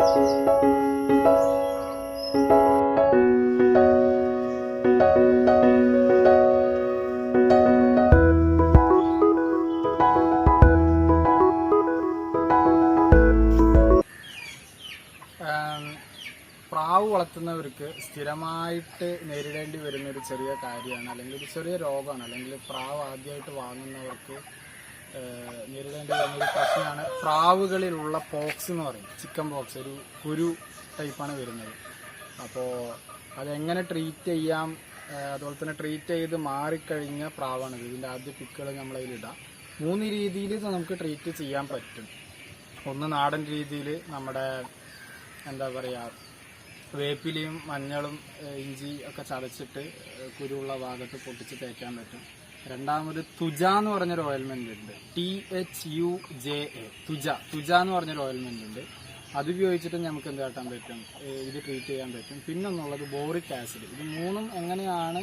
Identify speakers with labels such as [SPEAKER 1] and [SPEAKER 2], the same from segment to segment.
[SPEAKER 1] പ്രാവ് വളർത്തുന്നവർക്ക് സ്ഥിരമായിട്ട് നേരിടേണ്ടി വരുന്ന ഒരു ചെറിയ കാര്യമാണ് അല്ലെങ്കിൽ ഒരു ചെറിയ രോഗമാണ് അല്ലെങ്കിൽ പ്രാവ് ആദ്യമായിട്ട് വാങ്ങുന്നവർക്ക് നേരിടേണ്ടി വരുന്ന ഒരു പ്രശ്നമാണ് പ്രാവുകളിലുള്ള പോക്സ് എന്ന് പറയും. ചിക്കൻ പോക്സ് ഒരു കുരു ടൈപ്പാണ് വരുന്നത്. അപ്പോൾ അതെങ്ങനെ ട്രീറ്റ് ചെയ്യാം? അതുപോലെ തന്നെ ട്രീറ്റ് ചെയ്ത് മാറിക്കഴിഞ്ഞ പ്രാവാണിത് ഇതിന്റെ ആദ്യ പിക്കുകൾ നമ്മളതിലിടാം മൂന്ന് രീതിയിൽ നമുക്ക് ട്രീറ്റ് ചെയ്യാൻ പറ്റും. ഒന്ന് നാടൻ രീതിയിൽ നമ്മുടെ എന്താ പറയുക വേപ്പിലയും മഞ്ഞളും ഇഞ്ചി ഒക്കെ ചതച്ചിട്ട് കുരുവുള്ള ഭാഗത്ത് പൊട്ടിച്ച് തേക്കാൻ പറ്റും. രണ്ടാമത് തുജ എന്ന് പറഞ്ഞൊരു ഓയിൽമെന്റ് ഉണ്ട്. T H U J A thuja. Thuja എന്ന് പറഞ്ഞൊരു ഓയിൽമെന്റ് ഉണ്ട്. അത് ഉപയോഗിച്ചിട്ട് നമുക്ക് എന്ത് കാട്ടാൻ പറ്റും? ഇത് ട്രീറ്റ് ചെയ്യാൻ പറ്റും. പിന്നൊന്നുള്ളത് ബോറിക് ആസിഡ് ഇത് മൂന്നും എങ്ങനെയാണ്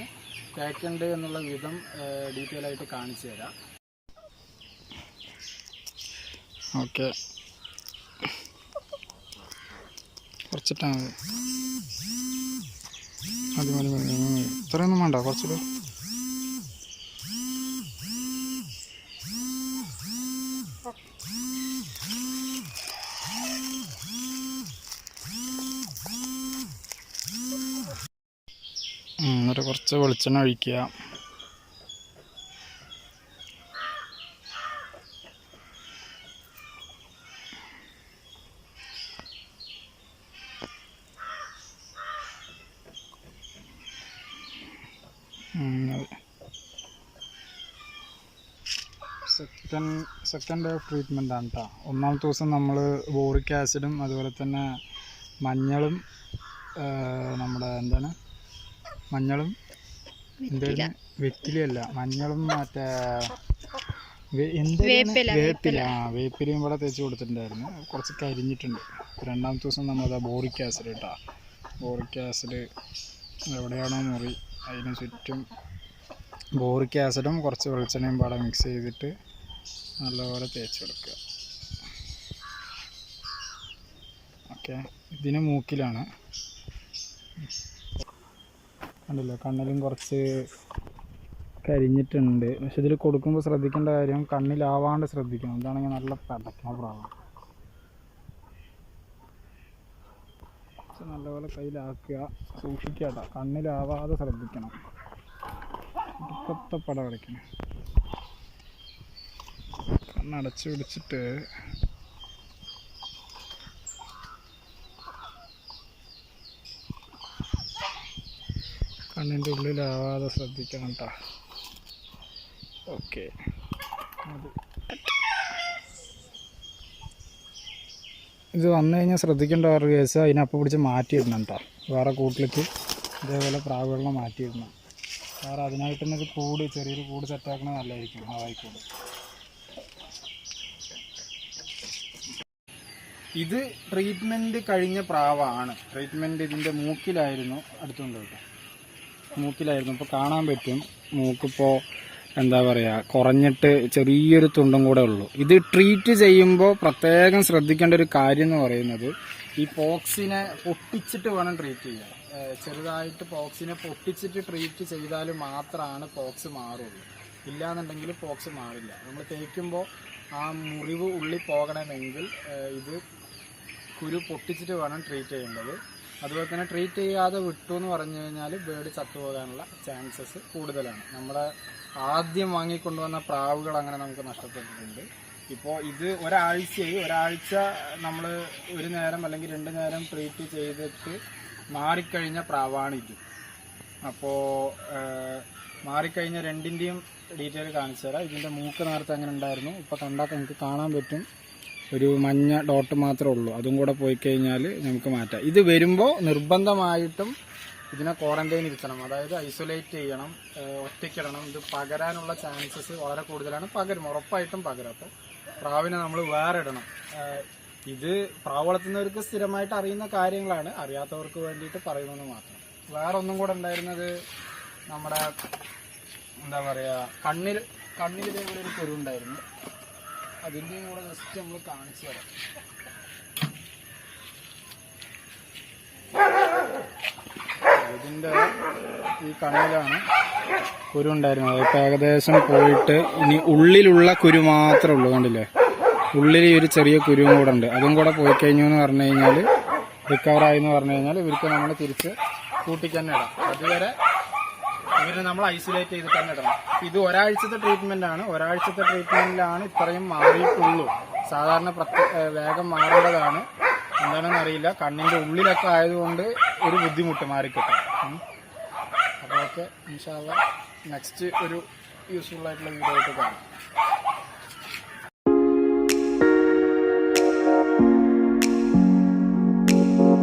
[SPEAKER 1] തേക്കേണ്ടത് എന്നുള്ള വിധം ഡീറ്റെയിൽ ആയിട്ട് കാണിച്ചു തരാം. ഓക്കെ. കുറച്ചിട്ടാണ് മതി മതി മതി. ഇത്രയൊന്നും വേണ്ട. കുറച്ചിട്ട് കുറച്ച് വെളിച്ചെണ്ണ ഒഴിക്കുക. Second second day of treatment ആണ് കേട്ടോ ഒന്നാമത്തെ ദിവസം നമ്മൾ ബോറിക് ആസിഡും അതുപോലെ തന്നെ മഞ്ഞളും നമ്മുടെ എന്താണ് മഞ്ഞളും എന്തായാലും വെറ്റിലയല്ല മഞ്ഞളും മറ്റേ വേപ്പില ആ വേപ്പിലയും ഇവിടെ തേച്ച് കൊടുത്തിട്ടുണ്ടായിരുന്നു. കുറച്ച് കരിഞ്ഞിട്ടുണ്ട്. രണ്ടാമത്തെ ദിവസം നമ്മളത് ബോറിക് ആസിഡ് കേട്ടോ ബോറിക് ആസിഡ് എവിടെയാണോ മുറി അതിന് ചുറ്റും ബോറിക് ആസിഡും കുറച്ച് വെളിച്ചെണ്ണയും പാടെ മിക്സ് ചെയ്തിട്ട് നല്ലപോലെ തേച്ച് കൊടുക്കുക. ഓക്കെ. ഇതിന് മൂക്കിലാണ്. കണ്ടില്ലേ കണ്ണിലും കുറച്ച് കരിഞ്ഞിട്ടുണ്ട്. പക്ഷെ ഇതിൽ കൊടുക്കുമ്പോൾ ശ്രദ്ധിക്കേണ്ട കാര്യം കണ്ണിലാവാണ്ട് ശ്രദ്ധിക്കണം. ഇതാണെങ്കിൽ നല്ല പടക്കണ പ്രാവാണ് നല്ലപോലെ കയ്യിലാക്കുക. സൂക്ഷിക്കുക കേട്ടോ കണ്ണിലാവാതെ ശ്രദ്ധിക്കണം. ഇപ്പത്തെ പടം അടയ്ക്കണം കണ്ണടച്ച് പിടിച്ചിട്ട് കണ്ണിന്റെ ഉള്ളിലാവാതെ ശ്രദ്ധിക്കണം കേട്ടോ ഓക്കെ. ഇത് വന്നു കഴിഞ്ഞാൽ ശ്രദ്ധിക്കേണ്ട വേറൊരു കേസ് അതിനപ്പം പിടിച്ച് മാറ്റിയിടണം കേട്ടോ വേറെ കൂട്ടിലേക്ക് ഇതേപോലെ പ്രാവുകളെ മാറ്റിയിടണം. വേറെ അതിനായിട്ട് തന്നെ ഒരു കൂട് ചെറിയൊരു കൂട് സെറ്റാക്കണത് നല്ലതായിരിക്കും ഹവായിക്കൂട് ഇത് ട്രീറ്റ്മെന്റ് കഴിഞ്ഞ പ്രാവാണ്. ട്രീറ്റ്മെന്റ് ഇതിന്റെ മൂക്കിലായിരുന്നു അടുത്തുകൊണ്ട് കേട്ടോ മൂക്കിലായിരുന്നു. ഇപ്പോൾ കാണാൻ പറ്റും. മൂക്കിപ്പോൾ എന്താ പറയുക കുറഞ്ഞിട്ട് ചെറിയൊരു തുണ്ടും കൂടെ ഉള്ളൂ. ഇത് ട്രീറ്റ് ചെയ്യുമ്പോൾ പ്രത്യേകം ശ്രദ്ധിക്കേണ്ട ഒരു കാര്യം എന്ന് പറയുന്നത് ഈ പോക്സിനെ പൊട്ടിച്ചിട്ട് വേണം ട്രീറ്റ് ചെയ്യാൻ. ചെറുതായിട്ട് പോക്സിനെ പൊട്ടിച്ചിട്ട് ട്രീറ്റ് ചെയ്താൽ മാത്രമാണ് പോക്സ് മാറുള്ളൂ. ഇല്ലാന്നുണ്ടെങ്കിൽ പോക്സ് മാറില്ല. നമ്മൾ തേക്കുമ്പോൾ ആ മുറിവ് ഉള്ളിൽ പോകണമെങ്കിൽ ഇത് കുരു പൊട്ടിച്ചിട്ട് വേണം ട്രീറ്റ് ചെയ്യേണ്ടത്. അതുപോലെ തന്നെ ട്രീറ്റ് ചെയ്യാതെ വിട്ടു എന്ന് പറഞ്ഞു കഴിഞ്ഞാൽ ബേഡ് ചത്തുപോകാനുള്ള ചാൻസസ് കൂടുതലാണ്. നമ്മുടെ ആദ്യം വാങ്ങിക്കൊണ്ടുവന്ന പ്രാവുകൾ അങ്ങനെ നമുക്ക് നഷ്ടപ്പെട്ടിട്ടുണ്ട്. ഇപ്പോൾ ഇത് ഒരാഴ്ചയായി ഒരാഴ്ച നമ്മൾ ഒരു നേരം അല്ലെങ്കിൽ രണ്ട് നേരം ട്രീറ്റ് ചെയ്തിട്ട് മാറിക്കഴിഞ്ഞ ഇത്. അപ്പോൾ മാറിക്കഴിഞ്ഞ രണ്ടിന്റെയും ഡീറ്റെയിൽ കാണിച്ചു തരാം ഇതിന്റെ മൂക്ക് നേരത്തെ അങ്ങനെ ഉണ്ടായിരുന്നു. ഇപ്പോൾ കണ്ടാൽ നിങ്ങൾക്ക് കാണാൻ പറ്റും. ഒരു മഞ്ഞ ഡോട്ട് മാത്രമേ ഉള്ളൂ. അതും കൂടെ പോയി കഴിഞ്ഞാൽ നമുക്ക് മാറ്റാം. ഇത് വരുമ്പോൾ നിർബന്ധമായിട്ടും ഇതിനെ ക്വാറന്റൈൻ ഇരുത്തണം. അതായത് ഐസൊലേറ്റ് ചെയ്യണം ഒറ്റയ്ക്കിടണം. ഇത് പകരാനുള്ള ചാൻസസ് വളരെ കൂടുതലാണ്. പകരും ഉറപ്പായിട്ടും പകരും. അപ്പോൾ പ്രാവിനെ നമ്മൾ വേറെ ഇടണം. ഇത് പ്രാവ് വളർത്തുന്നവർക്ക് സ്ഥിരമായിട്ട് അറിയുന്ന കാര്യങ്ങളാണ്. അറിയാത്തവർക്ക് വേണ്ടിയിട്ട് പറയുന്നത് മാത്രം. വേറെ ഒന്നും കൂടെ ഉണ്ടായിരുന്നത് നമ്മുടെ എന്താ പറയുക കണ്ണിൽ കണ്ണിൽ ഇതേപോലെ ഒരു കുരുണ്ടായിരുന്നു അതിന്റെയും കൂടെ ജസ്റ്റ് നമ്മൾ കാണിച്ചു തരാം. ഇതിന്റെ ഈ കണ്ണിലാണ് കുരു ഉണ്ടായിരുന്നത്. ഇപ്പം ഏകദേശം പോയിട്ട് ഇനി ഉള്ളിലുള്ള കുരു മാത്രമേ ഉള്ളൂ കണ്ടില്ലേ? ഉള്ളിൽ ഈ ഒരു ചെറിയ കുരുവും കൂടെ ഉണ്ട്. അതും കൂടെ പോയി കഴിഞ്ഞു എന്ന് പറഞ്ഞു കഴിഞ്ഞാൽ റിക്കവറായി എന്ന് പറഞ്ഞു കഴിഞ്ഞാൽ ഇവർക്ക് നമ്മൾ തിരിച്ച് കൂട്ടിക്കന്നെ ഇടാം. അതുവരെ ഇവരെ നമ്മൾ ഐസൊലേറ്റ് ചെയ്ത് തന്നെ ഇടണം. ഇത് ഒരാഴ്ചത്തെ ട്രീറ്റ്മെന്റ് ആണ്. ഒരാഴ്ചത്തെ ട്രീറ്റ്മെന്റിലാണ് ഇത്രയും മാറിയിട്ടുള്ളൂ. സാധാരണ വേഗം മാറേണ്ടതാണ്. എന്താണെന്ന് അറിയില്ല. കണ്ണിന്റെ ഉള്ളിലൊക്കെ ആയതുകൊണ്ട് ഒരു ബുദ്ധിമുട്ട് മാറിക്കിട്ടും. അപ്പോൾ നെക്സ്റ്റ് ഒരു യൂസ്ഫുൾ ആയിട്ടുള്ള വീഡിയോ ആയിട്ട് കാണാം.